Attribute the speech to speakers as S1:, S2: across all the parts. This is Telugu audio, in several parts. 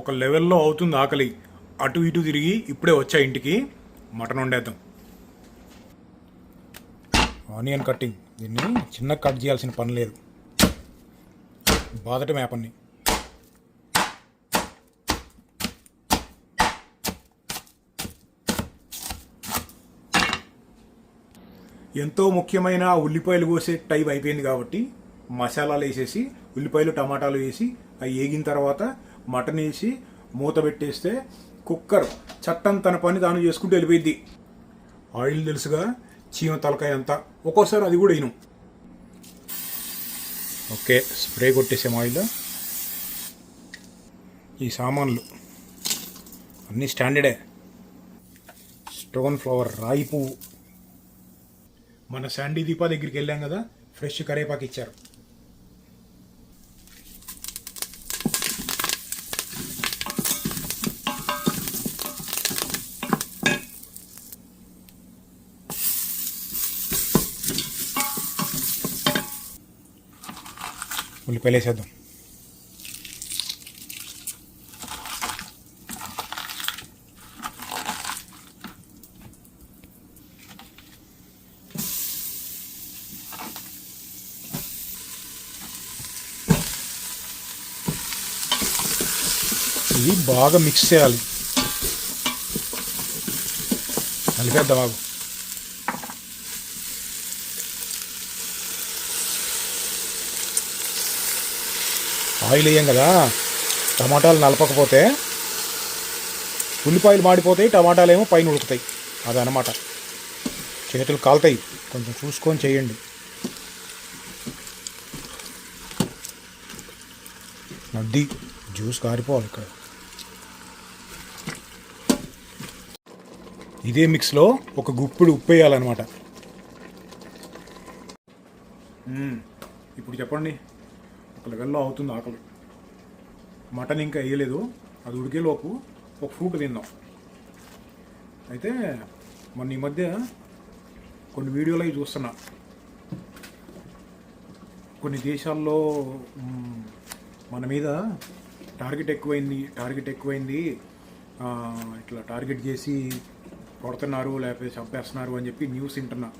S1: ఒక లెవెల్లో అవుతుంది ఆకలి. అటు ఇటు తిరిగి ఇప్పుడే వచ్చా ఇంటికి. మటన్ వండేద్దాం. Onion cutting. దీన్ని చిన్న కట్ చేయాల్సిన పని లేదు. బాదటం పని ఎంతో ముఖ్యమైన ఉల్లిపాయలు కోసే టైం అయిపోయింది కాబట్టి మసాలాలు వేసేసి ఉల్లిపాయలు టమాటాలు వేసి అవి వేగిన తర్వాత మటన్ వేసి మూత పెట్టేస్తే కుక్కర్ చట్టం తన పని తాను చేసుకుంటూ వెళ్ళిపోయింది. ఆయిల్ తెలుసుగా చీమ తలకాయ అంతా. ఒక్కోసారి అది కూడా ఇను ఓకే స్ప్రే కొట్టేసాం ఆయిల్. ఈ సామాన్లు అన్నీ స్టాండర్డే. స్టోన్ ఫ్లవర్ రాయి పువ్వు. మన శాండీ దీపా దగ్గరికి వెళ్ళాం కదా ఫ్రెష్ కరేపాకు ఇచ్చారు. ఉల్లిపాయలు ఇది బాగా మిక్స్ చేయాలి. కలిపేద్దాం బాబు ఆయిల్ వేయం కదా. టమాటాలు నలపకపోతే ఉల్లిపాయలు మాడిపోతాయి టమాటాలు ఏమో పైన ఉడుకుతాయి. అదనమాట చేతులు కాలుతాయి. కొంచెం చూసుకొని చేయండి. నద్ది జ్యూస్ కారిపోవాలి ఇక్కడ. ఇదే మిక్స్లో ఒక గుప్పిడి ఉప్పు వేయాలన్నమాట. ఇప్పుడు చెప్పండి. ఒక లెవెల్లో అవుతుంది ఆకలి. మటన్ ఇంకా వేయలేదు. అది ఉడికేలోపు ఒక ఫ్రూట్ తిందాం అయితే మొన్న ఈ మధ్య కొన్ని వీడియోలు అవి చూస్తున్నా. కొన్ని దేశాల్లో మన మీద టార్గెట్ ఎక్కువైంది టార్గెట్ ఎక్కువైంది. ఇట్లా టార్గెట్ చేసి కొడుతున్నారు లేకపోతే చంపేస్తున్నారు అని చెప్పి న్యూస్ వింటున్నా.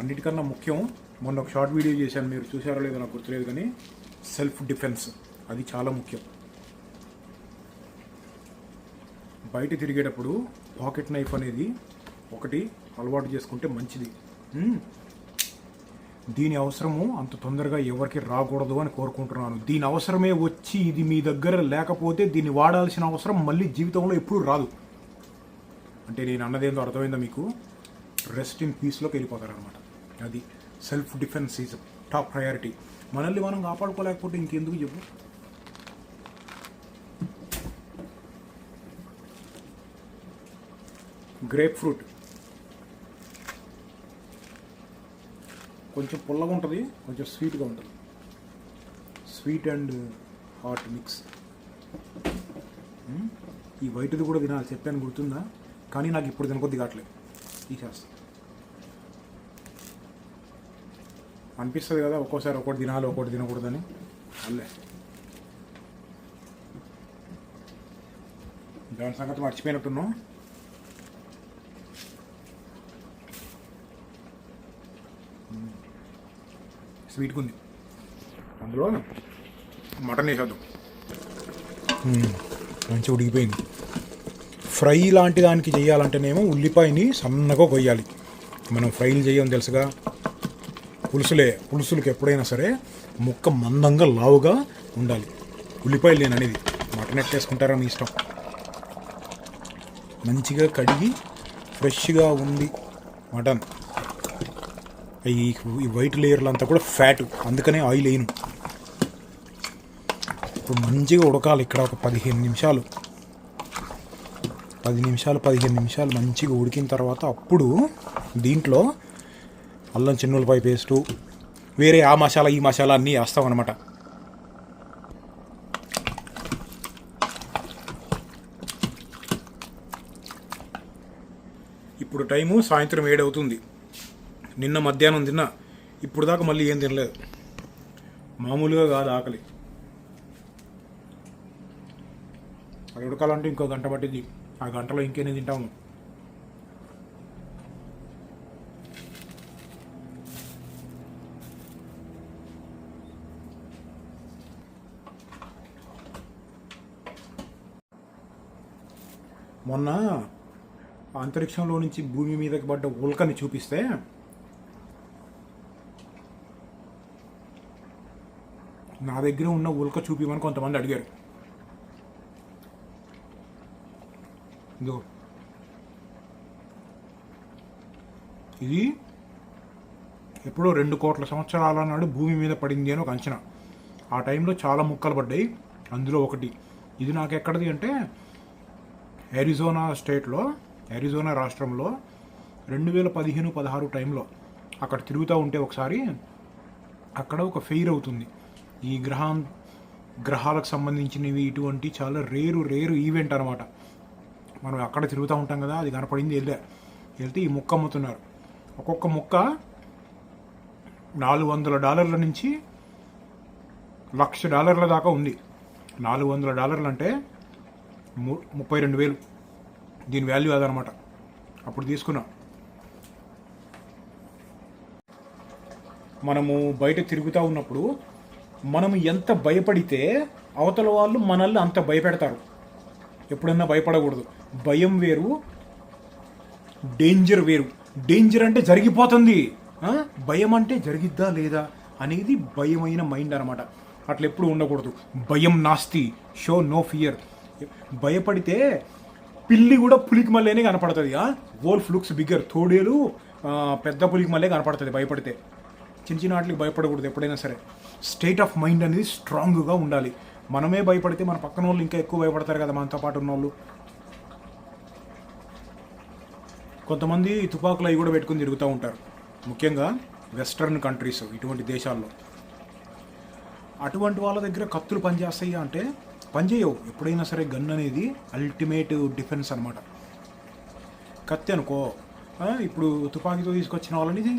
S1: అన్నిటికన్నా ముఖ్యం మొన్న ఒక షార్ట్ వీడియో చేశాను మీరు చూసారో లేదో నాకు గుర్తులేదు కానీ సెల్ఫ్ డిఫెన్స్ అది చాలా ముఖ్యం. బయట తిరిగేటప్పుడు పాకెట్ నైఫ్ అనేది ఒకటి అలవాటు చేసుకుంటే మంచిది. దీని అవసరము అంత తొందరగా ఎవరికి రాకూడదు అని కోరుకుంటున్నాను. దీని అవసరమే వచ్చి ఇది మీ దగ్గర లేకపోతే దీన్ని వాడాల్సిన అవసరం మళ్ళీ జీవితంలో ఎప్పుడూ రాదు. అంటే నేను అన్నదేందో అర్థమైందా మీకు? రెస్ట్ ఇన్ పీస్లోకి వెళ్ళిపోతారనమాట అది. Self defence is top priority. మనల్ని మనం కాపాడుకోలేకపోతే ఇంకెందుకు చెప్పు? గ్రేప్ ఫ్రూట్ కొంచెం పుల్లగా ఉంటుంది కొంచెం స్వీట్గా ఉంటుంది. Sweet and hot mix. ఈ వైట్ది కూడా తినాలి చెప్పాను గుర్తుందా? కానీ నాకు ఇప్పుడు తినకొద్ది కావట్లేదు. ఈ చేస్తాను అనిపిస్తుంది కదా ఒక్కోసారి ఒకటి తినాలి ఒకటి తినకూడదని. అల్లే దాని సంగతి మర్చిపోయినట్టున్నాం. స్వీట్గా ఉంది. అందులో మటన్ వేసేద్దాం. మంచిగా ఉడికిపోయింది. ఫ్రై లాంటి దానికి చేయాలంటేనేమో ఉల్లిపాయని సన్నగా కొయ్యాలి. మనం ఫ్రైలు చేయం తెలుసుగా. పులుసులే పులుసులకు ఎప్పుడైనా సరే ముక్క మందంగా లావుగా ఉండాలి. ఉల్లిపాయలు నేను అనేది మటన్ ఎట్టేసుకుంటారా మీ ఇష్టం. మంచిగా కడిగి ఫ్రెష్గా ఉంది మటన్. ఈ వైట్ లేయర్లు అంతా కూడా ఫ్యాట్ అందుకనే ఆయిల్ వేయను. ఇప్పుడు మంచిగా ఉడకాలి ఇక్కడ ఒక పదిహేను నిమిషాలు. పది నిమిషాలు పదిహేను నిమిషాలు మంచిగా ఉడికిన తర్వాత అప్పుడు దీంట్లో అల్లం చిన్నులపై పేస్టు వేరే ఆ మసాలా ఈ మసాలా అన్నీ వేస్తాం అనమాట ఇప్పుడు టైము సాయంత్రం ఏడవుతుంది. నిన్న మధ్యాహ్నం తిన్నా ఇప్పుడు దాకా మళ్ళీ ఏం తినలేదు. మామూలుగా కాదు ఆకలి. అది ఉడకాలంటే ఇంకో గంట పట్టింది ఆ గంటలో ఇంకేనే తింటాము? మొన్న అంతరిక్షంలో నుంచి భూమి మీదకి పడ్డ ఉల్కని చూపిస్తే నా దగ్గర ఉన్న ఉల్క చూపిమని కొంతమంది అడిగారు. ఇదిగో. ఇది ఎప్పుడో రెండు కోట్ల సంవత్సరాల నాడు భూమి మీద పడింది అని ఒక అంచనా. ఆ టైంలో చాలా ముక్కలు పడ్డాయి. అందులో ఒకటి ఇది నాకు ఎక్కడది అంటే అరిజోనా స్టేట్లో అరిజోనా రాష్ట్రంలో రెండు వేల పదిహేను పదహారు టైంలో అక్కడ తిరుగుతూ ఉంటే ఒకసారి అక్కడ ఒక ఫెయిర్ అవుతుంది. ఈ గ్రహం గ్రహాలకు సంబంధించినవి ఇటువంటి చాలా రేరు రేరు ఈవెంట్ అనమాట మనం అక్కడ తిరుగుతూ ఉంటాం కదా అది కనపడింది వెళ్ళా వెళ్తే ఈ ముక్క అమ్ముతున్నారు. ఒక్కొక్క ముక్క నాలుగు వందల డాలర్ల నుంచి లక్ష డాలర్ల దాకా ఉంది. నాలుగు వందల డాలర్లు అంటే ముప్పై రెండు వేలు. దీని వాల్యూ అదనమాట. అప్పుడు తీసుకున్నా. మనము బయట తిరుగుతూ ఉన్నప్పుడు మనం ఎంత భయపడితే అవతల వాళ్ళు మనల్ని అంత భయపెడతారు. ఎప్పుడన్నా భయపడకూడదు. భయం వేరు డేంజర్ వేరు. డేంజర్ అంటే జరిగిపోతుంది. భయం అంటే జరిగిద్దా లేదా అనేది భయమైన మైండ్ అనమాట అట్లా ఎప్పుడు ఉండకూడదు. భయం నాస్తి. షో నో ఫియర్ భయపడితే పిల్లి కూడా పులికి మళ్ళీనే కనపడుతుంది వోల్ఫ్ లుక్స్ బిగ్గర్ తోడేలు పెద్ద పులికి మళ్ళీ కనపడుతుంది భయపడితే. చిన్న చిన్న వాటికి భయపడకూడదు ఎప్పుడైనా సరే. స్టేట్ ఆఫ్ మైండ్ అనేది స్ట్రాంగ్గా ఉండాలి. మనమే భయపడితే మన పక్కన వాళ్ళు ఇంకా ఎక్కువ భయపడతారు కదా మనతో పాటు ఉన్న వాళ్ళు కొంతమంది తుపాకులు అవి కూడా పెట్టుకుని తిరుగుతూ ఉంటారు. ముఖ్యంగా వెస్ట్రన్ కంట్రీస్ ఇటువంటి దేశాల్లో. అటువంటి వాళ్ళ దగ్గర కత్తులు పనిచేస్తాయి అంటే పనిచేయవు. ఎప్పుడైనా సరే గన్ అనేది అల్టిమేట్ డిఫెన్స్ అనమాట కత్తి అనుకో. ఇప్పుడు తుపాకీతో తీసుకొచ్చిన వాళ్ళని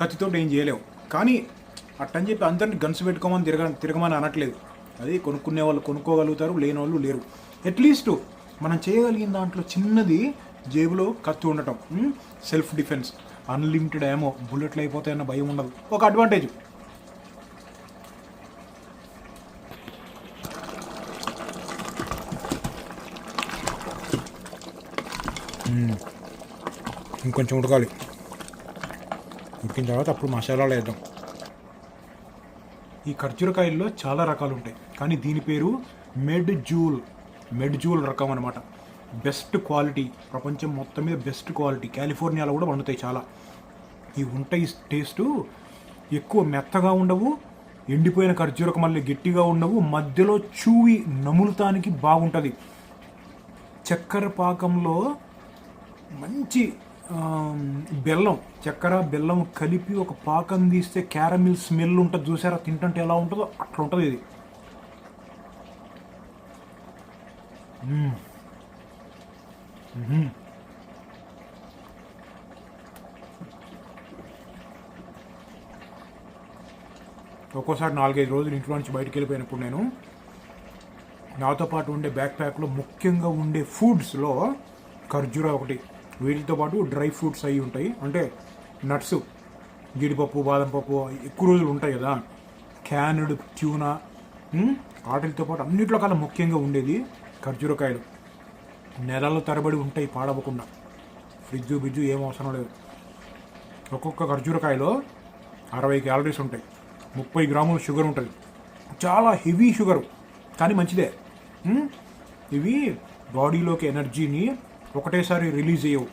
S1: కత్తితో ఏం చేయలేవు. కానీ అట్టని చెప్పి అందరిని గన్స్ పెట్టుకోమని తిరగ తిరగమని అనట్లేదు. అది కొనుక్కునే వాళ్ళు కొనుక్కోగలుగుతారు లేని వాళ్ళు లేరు అట్లీస్ట్ మనం చేయగలిగిన దాంట్లో చిన్నది జేబులో కత్తి ఉండటం. సెల్ఫ్ డిఫెన్స్ అన్లిమిటెడ్ ఏమో బుల్లెట్లు అయిపోతాయన్న భయం ఉండదు. ఒక అడ్వాంటేజ్ ఇంకొంచెం ఉడకాలి. ఉడికిన తర్వాత అప్పుడు మసాలాలు వేద్దాం. ఈ ఖర్జూరకాయల్లో చాలా రకాలు ఉంటాయి. కానీ దీని పేరు మెడ్ జూల్. మెడ్ జూల్ రకం అనమాట బెస్ట్ క్వాలిటీ. ప్రపంచం మొత్తం మీద బెస్ట్ క్వాలిటీ. కాలిఫోర్నియాలో కూడా వండుతాయి చాలా. ఇవి ఉంటాయి టేస్టు ఎక్కువ మెత్తగా ఉండవు ఎండిపోయిన ఖర్జూరక మళ్ళీ గట్టిగా ఉండవు మధ్యలో చూవి నములుతానికి బాగుంటుంది. చక్కెర పాకంలో మంచి బెల్లం చక్కెర బెల్లం కలిపి ఒక పాకం తీస్తే క్యారమిల్ స్మెల్ ఉంటుంది. చూసారా? తింటుంటే ఎలా ఉంటుందో అట్లా ఉంటుంది ఇది. ఒక్కోసారి నాలుగైదు రోజులు ఇంట్లో నుంచి బయటికి వెళ్ళిపోయినప్పుడు నేను నాతో పాటు ఉండే బ్యాక్ ప్యాక్లో ముఖ్యంగా ఉండే ఫుడ్స్లో ఖర్జూరా ఒకటి వీటితో పాటు డ్రై ఫ్రూట్స్ అవి ఉంటాయి. అంటే నట్స్ జీడిపప్పు బాదం పప్పు ఎక్కువ రోజులు ఉంటాయి కదా. క్యానుడ్ ట్యూనా వాటితో పాటు అన్నిట్లో కల్లా ముఖ్యంగా ఉండేది ఖర్జూరకాయలు. నెలల తరబడి ఉంటాయి పాడవకుండా. ఫ్రిడ్జు బిజ్జు ఏం అవసరం లేదు. ఒక్కొక్క ఖర్జూరకాయలో అరవై క్యాలరీస్ ఉంటాయి. ముప్పై గ్రాముల షుగర్ ఉంటుంది. చాలా హెవీ షుగర్ కానీ మంచిదే. ఇవి బాడీలోకి ఎనర్జీని ఒకటేసారి రిలీజ్ అయ్యవు.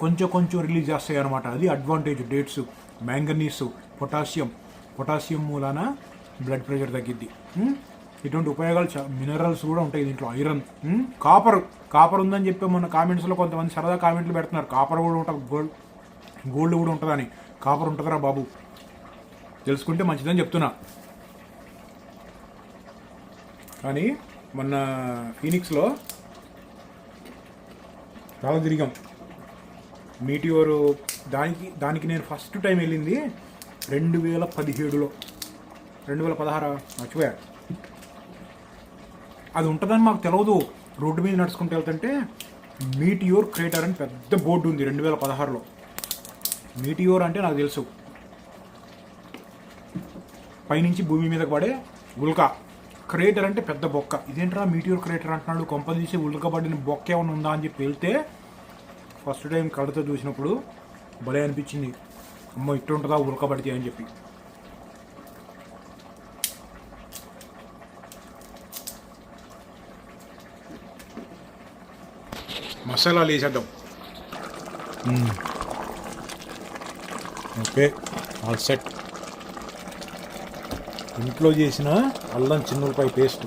S1: కొంచెం కొంచెం రిలీజ్ చేస్తాయి అనమాట అది advantage dates manganese potassium. Potassium మూలాన బ్లడ్ ప్రెషర్ తగ్గిద్ది. ఇటువంటి ఉపయోగాలు చా మినరల్స్ కూడా ఉంటాయి దీంట్లో. ఐరన్ కాపర్ కాపర్ ఉందని చెప్పి మొన్న కామెంట్స్లో కొంతమంది సరదా కామెంట్లు పెడుతున్నారు. కాపర్ కూడా ఉంటుంది గోల్డ్ గోల్డ్ కూడా ఉంటుందని. కాపర్ ఉంటుందిరా బాబు. తెలుసుకుంటే మంచిదని చెప్తున్నా. కానీ మొన్న ఫీనిక్స్లో చాలా తిరిగాం మీటియోరు దానికి దానికి నేను ఫస్ట్ టైం వెళ్ళింది రెండు వేల పదిహేడులో రెండు వేల పదహారు మర్చిపోయా. అది ఉంటుందని మాకు తెలియదు రోడ్డు మీద నడుచుకుంటూ వెళ్తుంటే మీటియోర్ క్రేటర్ అని పెద్ద బోర్డు ఉంది రెండు వేల పదహారులో మీటియోర్ అంటే నాకు తెలుసు. పైనుంచి భూమి మీదకి పడే గుల్కా. క్రేటర్ అంటే పెద్ద బొక్క. ఇదేంట్రా మీటియోర్ క్రేటర్ అంటున్నాడు? కొంపదీసి ఉల్కబడిన బొక్క ఏమైనా ఉందా అని చెప్పి వెళ్తే ఫస్ట్ టైం కళ్ళతో చూసినప్పుడు భలే అనిపించింది. అమ్మ ఇట్టు ఉంటుందా ఉల్కబడితే అని చెప్పి. మసాలాలు వేసేద్దాం. Okay all set. ఇంట్లో చేసిన అల్లం చిన్నులపాయ పేస్ట్.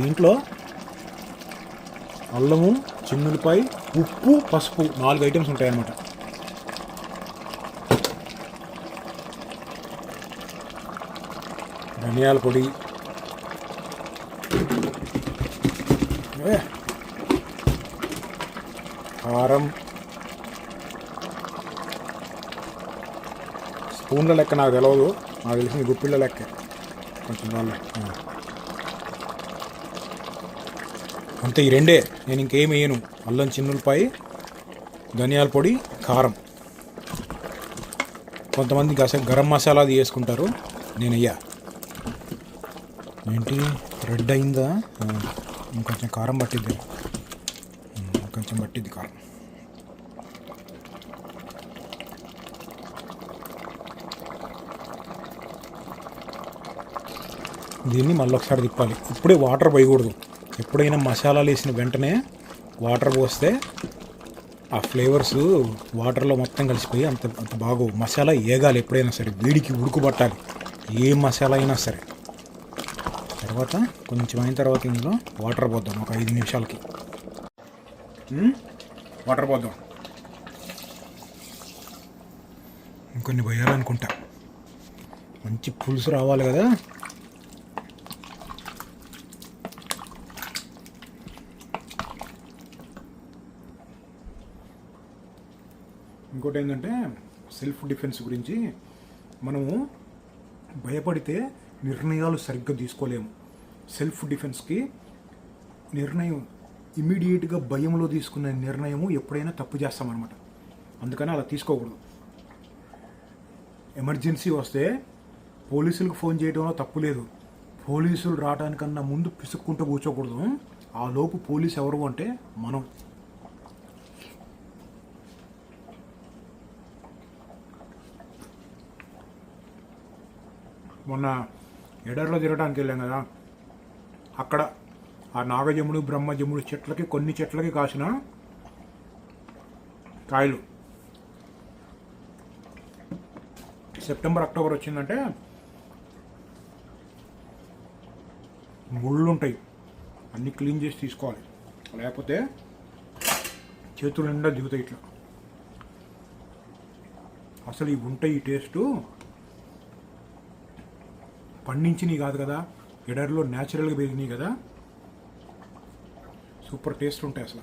S1: దీంట్లో అల్లము చిన్నులపాయ ఉప్పు పసుపు నాలుగు ఐటమ్స్ ఉంటాయి అన్నమాట ధనియాల పొడి. కారం. పూన్ల లెక్క నాకు తెలియదు నాకు తెలిసిన గుప్పిళ్ళ లెక్క. కొంచెం వాళ్ళ అంతే ఈ రెండే. నేను ఇంకేం వేయను. అల్లం చిన్నులపై ధనియాల పొడి కారం. కొంతమంది గస గరం మసాలా అది వేసుకుంటారు. నేను అయ్యా ఏంటి? రెడ్ అయిందా? ఇంకొంచెం కారం పట్టిద్ది. కొంచెం పట్టిద్ది కారం. దీన్ని మళ్ళీ ఒకసారి తిప్పాలి. ఇప్పుడే వాటర్ పోయకూడదు. ఎప్పుడైనా మసాలాలు వేసిన వెంటనే వాటర్ పోస్తే ఆ ఫ్లేవర్స్ వాటర్లో మొత్తం కలిసిపోయి అంత అంత బాగు మసాలా ఏగాలి ఎప్పుడైనా సరే. వేడికి ఉడుకుపట్టాలి. ఏ మసాలా అయినా సరే. తర్వాత కొంచెం అయిన తర్వాత ఇందులో వాటర్ పోద్దాం. ఒక ఐదు నిమిషాలకి. వాటర్ పోద్దాం. ఇంకొన్ని పోయాలనుకుంటా. మంచి పులుసు రావాలి కదా ఇంకోటి ఏంటంటే సెల్ఫ్ డిఫెన్స్ గురించి మనము భయపడితే నిర్ణయాలు సరిగ్గా తీసుకోలేము. సెల్ఫ్ డిఫెన్స్కి నిర్ణయం ఇమీడియట్గా భయంలో తీసుకునే నిర్ణయము ఎప్పుడైనా తప్పు చేస్తామన్నమాట. అందుకని అలా తీసుకోకూడదు. ఎమర్జెన్సీ వస్తే పోలీసులకు ఫోన్ చేయడంలో తప్పు లేదు. పోలీసులు రావడానికన్నా ముందు పిసుక్కుంటూ కూర్చోకూడదు. ఆ లోపు పోలీస్ ఎవరు అంటే మనం. మొన్న ఎడర్లో తిరగడానికి వెళ్ళాం కదా అక్కడ ఆ నాగజముడు బ్రహ్మజముడు చెట్లకి కొన్ని చెట్లకి కాసిన కాయలు. సెప్టెంబర్ అక్టోబర్ వచ్చిందంటే ముళ్ళు ఉంటాయి అన్నీ క్లీన్ చేసి తీసుకోవాలి. లేకపోతే చేతులు నిండా దిగుతాయి ఇట్లా. అసలు ఇవి ఉంటాయి ఈ టేస్టు పండించినవి కాదు కదా ఎడర్లో న్యాచురల్గా పెరిగినాయి కదా. సూపర్ టేస్ట్ ఉంటాయి అసలు.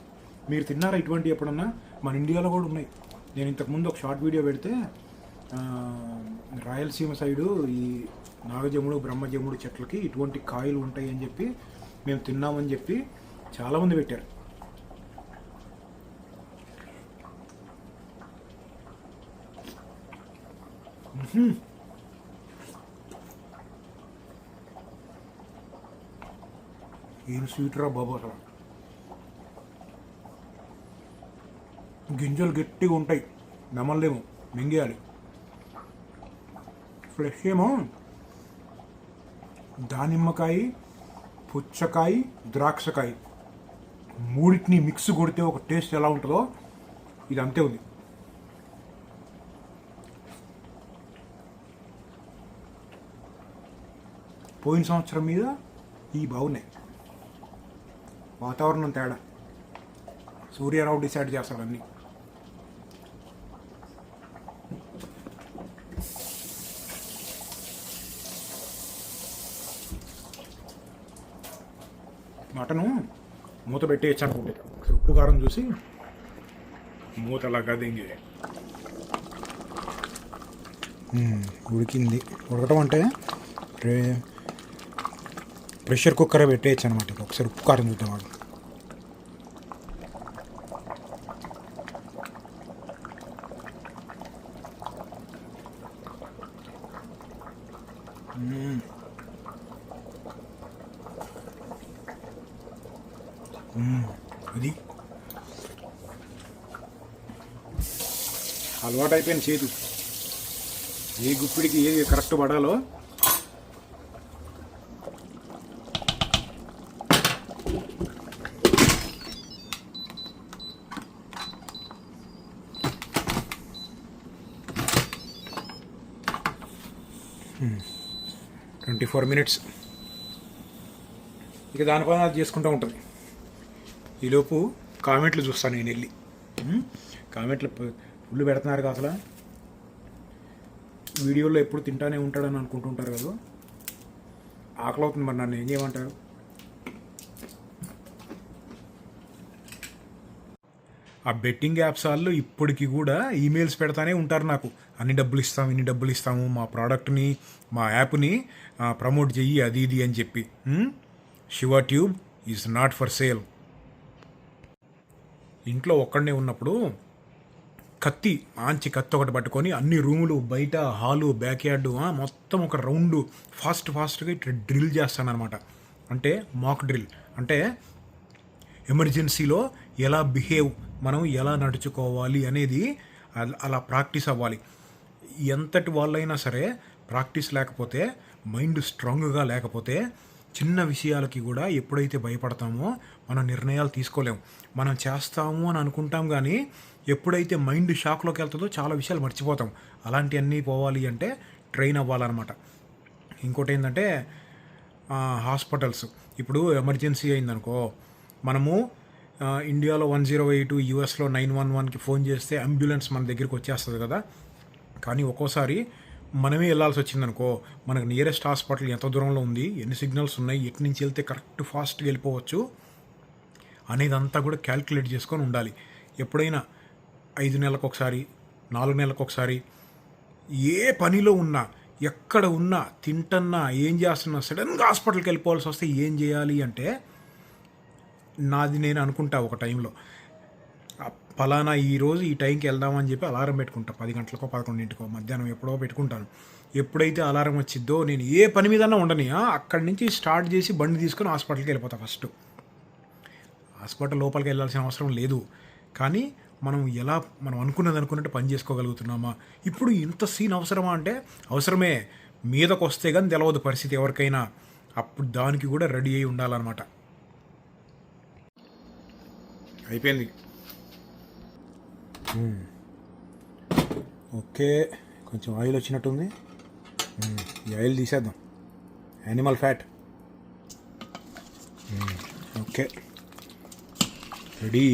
S1: మీరు తిన్నారా ఇటువంటి ఎప్పుడన్నా? మన ఇండియాలో కూడా ఉన్నాయి. నేను ఇంతకుముందు ఒక షార్ట్ వీడియో పెడితే రాయలసీమ సైడు ఈ నాగజముడు బ్రహ్మజముడు చెట్లకి ఇటువంటి కాయలు ఉంటాయి అని చెప్పి మేము తిన్నామని చెప్పి చాలామంది పెట్టారు. మ్హూ. ఏం స్వీట్ రా బాబు అసలు. గింజలు గట్టిగా ఉంటాయి. నమ్మలేము మింగేయాలి. ఫ్రెష్ ఏమో? దానిమ్మకాయ పుచ్చకాయ ద్రాక్షకాయ. మూడింటిని మిక్స్ కొడితే ఒక టేస్ట్ ఎలా ఉంటుందో ఇది అంతే ఉంది. పోయిన సంవత్సరం మీద ఈ బాగున్నాయి. వాతావరణం తేడా. సూర్యరావు డిసైడ్ చేస్తాడు అన్ని. మటను మూత పెట్టేయచ్చు అనుకుంటే ఉప్పు కారం చూసి మూత అలా గదింగి ఉడికింది. ఉడకటం అంటే రే ప్రెషర్ కుక్కర్ పెట్టేయచ్చు అనమాట ఒకసారి ఉప్పు కారం చూద్దాం వాళ్ళు ఇది అలవాటు అయిపోయింది చేదు. ఏ గుప్పిడికి ఏది కరెక్ట్ పడాలో ఫోర్ మినిట్స్. ఇక దానిపైన అది చేసుకుంటూ ఉంటుంది. ఈలోపు కామెంట్లు చూస్తాను నేను వెళ్ళి. కామెంట్లు ఫుల్ పెడుతున్నారు కదా అసలు. వీడియోలో ఎప్పుడు తింటానే ఉంటాడని అనుకుంటుంటారు కదా. ఆకలి అవుతుంది మరి నన్ను ఏం చేయమంటారు? ఆ బెట్టింగ్ యాప్స్ వాళ్ళు ఇప్పటికి కూడా ఈమెయిల్స్ పెడతానే ఉంటారు నాకు. అన్ని డబ్బులు ఇస్తాము ఇన్ని డబ్బులు ఇస్తాము మా ప్రోడక్ట్ని మా యాప్ని ప్రమోట్ చెయ్యి అది ఇది అని చెప్పి. Shiva tube is not for sale ఇంట్లో ఒక్కడనే ఉన్నప్పుడు కత్తి మంచి కత్తి ఒకటి పట్టుకొని అన్ని రూములు బయట హాలు బ్యాక్ యార్డు మొత్తం ఒక రౌండ్ ఫాస్ట్ ఫాస్ట్గా ఇట్లా డ్రిల్ చేస్తాను అనమాట అంటే మాక్ డ్రిల్ అంటే ఎమర్జెన్సీలో ఎలా బిహేవ్ మనం ఎలా నడుచుకోవాలి అనేది అలా ప్రాక్టీస్ అవ్వాలి. ఎంతటి వాళ్ళైనా సరే ప్రాక్టీస్ లేకపోతే మైండ్ స్ట్రాంగ్గా లేకపోతే చిన్న విషయాలకి కూడా ఎప్పుడైతే భయపడతామో మనం నిర్ణయాలు తీసుకోలేము మనం చేస్తాము అని అనుకుంటాం కానీ ఎప్పుడైతే మైండ్ షాక్లోకి వెళ్తుందో చాలా విషయాలు మర్చిపోతాం. అలాంటివన్నీ పోవాలి అంటే ట్రైన్ అవ్వాలన్నమాట. ఇంకోటి ఏంటంటే హాస్పిటల్స్. ఇప్పుడు ఎమర్జెన్సీ అయిందనుకో మనము ఇండియాలో వన్ జీరో ఎయిట్ యూఎస్లో నైన్ వన్ వన్కి ఫోన్ చేస్తే అంబులెన్స్ మన దగ్గరికి వచ్చేస్తుంది కదా. కానీ ఒక్కోసారి మనమే వెళ్ళాల్సి వచ్చిందనుకో మనకు నియరెస్ట్ హాస్పిటల్ ఎంత దూరంలో ఉంది ఎన్ని సిగ్నల్స్ ఉన్నాయి ఎటు నుంచి వెళ్తే కరెక్ట్ ఫాస్ట్గా వెళ్ళిపోవచ్చు అనేదంతా కూడా క్యాల్కులేట్ చేసుకొని ఉండాలి. ఎప్పుడైనా ఐదు నెలలకు ఒకసారి నాలుగు నెలలకు ఒకసారి ఏ పనిలో ఉన్నా ఎక్కడ ఉన్నా తింటన్నా ఏం చేస్తున్నా సడన్గా హాస్పిటల్కి వెళ్ళిపోవాల్సి వస్తే ఏం చేయాలి అంటే నాది నేను అనుకుంటా ఒక టైంలో. ఫలానా ఈరోజు ఈ టైంకి వెళ్దామని చెప్పి అలారం పెట్టుకుంటా. పది గంటలకో పదకొండింటికో మధ్యాహ్నం ఎప్పుడో పెట్టుకుంటాను. ఎప్పుడైతే అలారం వచ్చిద్దో నేను ఏ పని మీదన్నా ఉండని అక్కడి నుంచి స్టార్ట్ చేసి బండి తీసుకొని హాస్పిటల్కి వెళ్ళిపోతా ఫస్ట్. హాస్పిటల్ లోపలికి వెళ్ళాల్సిన అవసరం లేదు. కానీ మనం ఎలా మనం అనుకున్నది అనుకున్నట్టు పని చేసుకోగలుగుతున్నామా? ఇప్పుడు ఇంత సీన్ అవసరమా అంటే అవసరమే. మీదకు వస్తే కానీ తెలవదు పరిస్థితి ఎవరికైనా. అప్పుడు దానికి కూడా రెడీ అయి ఉండాలన్నమాట. అయిపోయింది. ఓకే కొంచెం ఆయిల్ వచ్చినట్టుంది. ఈ ఆయిల్ తీసేద్దాం. Animal fat okay. రెడీ.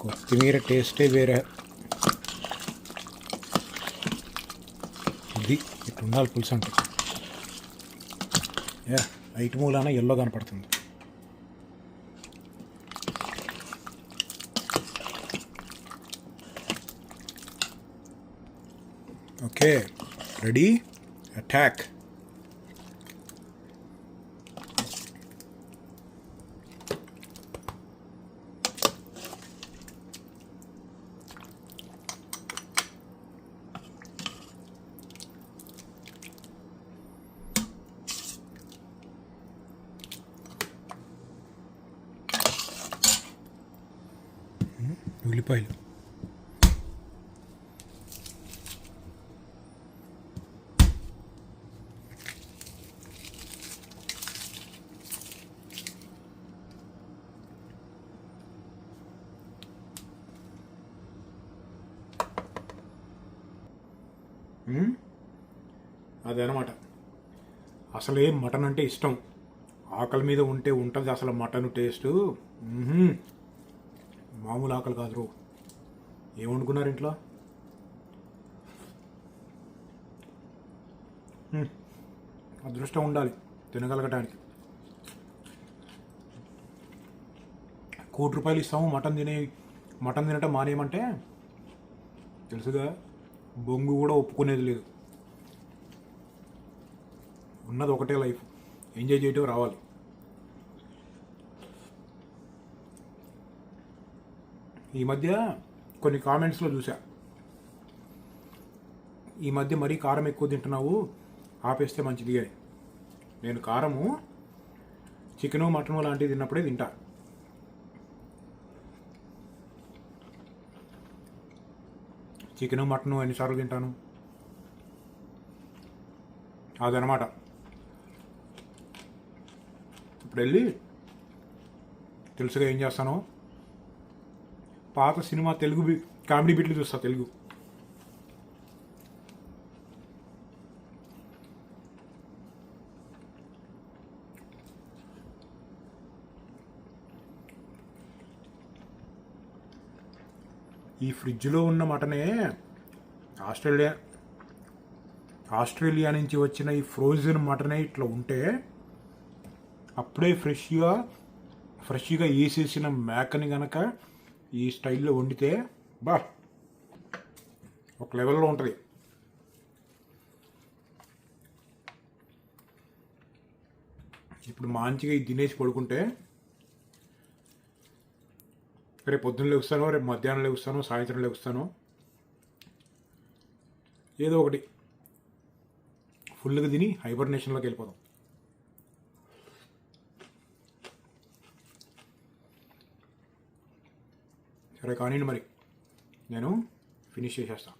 S1: కొత్తిమీర టేస్టే వేరే. ఇది ఉండాలి పులుసు అంటే యా లైట్ మూలాన ఎల్లో కనపడుతుంది. Okay ready? అటాక్ ఉల్లిపాయలు మ్మ్? అదనమాట అసలే మటన్ అంటే ఇష్టం. ఆకలి మీద ఉంటే ఉంటుంది అసలు మటన్ టేస్ట్. మామూలు ఆకలి కాదు రో ఏం వండుకున్నారు ఇంట్లో? అదృష్టం ఉండాలి తినగలగటానికి. కోటి రూపాయలు ఇస్తాము మటన్ తినే మటన్ తినటం మానేయమంటే తెలుసుగా బొంగు కూడా ఒప్పుకునేది లేదు. ఉన్నది ఒకటే లైఫ్. ఎంజాయ్ చేయటం రావాలి. ఈ మధ్య కొన్ని కామెంట్స్లో చూసా ఈ మధ్య మరీ కారం ఎక్కువ తింటున్నావు ఆపేస్తే మంచిది అని. నేను కారము చికెను మటను లాంటివి తిన్నప్పుడే తింటా. చికెను మటను ఎన్నిసార్లు తింటాను? అదనమాట ఇప్పుడు వెళ్ళి తెలుసుగా ఏం చేస్తాను. పాత సినిమా తెలుగు కామెడీ బిట్లు చూస్తా తెలుగు. ఈ ఫ్రిడ్జ్లో ఉన్న మటనే ఆస్ట్రేలియా ఆస్ట్రేలియా నుంచి వచ్చిన ఈ ఫ్రోజన్ మటనే ఇట్లా ఉంటే అప్పుడే ఫ్రెష్గా ఫ్రెష్గా వేసేసిన మేకని కనుక ఈ స్టైల్లో వండితే బా ఒక లెవెల్లో ఉంటుంది. ఇప్పుడు మంచిగా ఇది తినేసి పడుకుంటే రేపు పొద్దున్న లేస్తాను రేపు మధ్యాహ్నం లేస్తాను సాయంత్రం లేస్తాను ఏదో ఒకటి ఫుల్గా తిని హైబర్నేషన్లోకి వెళ్ళిపోదాం. సరే కానివ్వండి మరి నేను ఫినిష్ చేసేస్తాను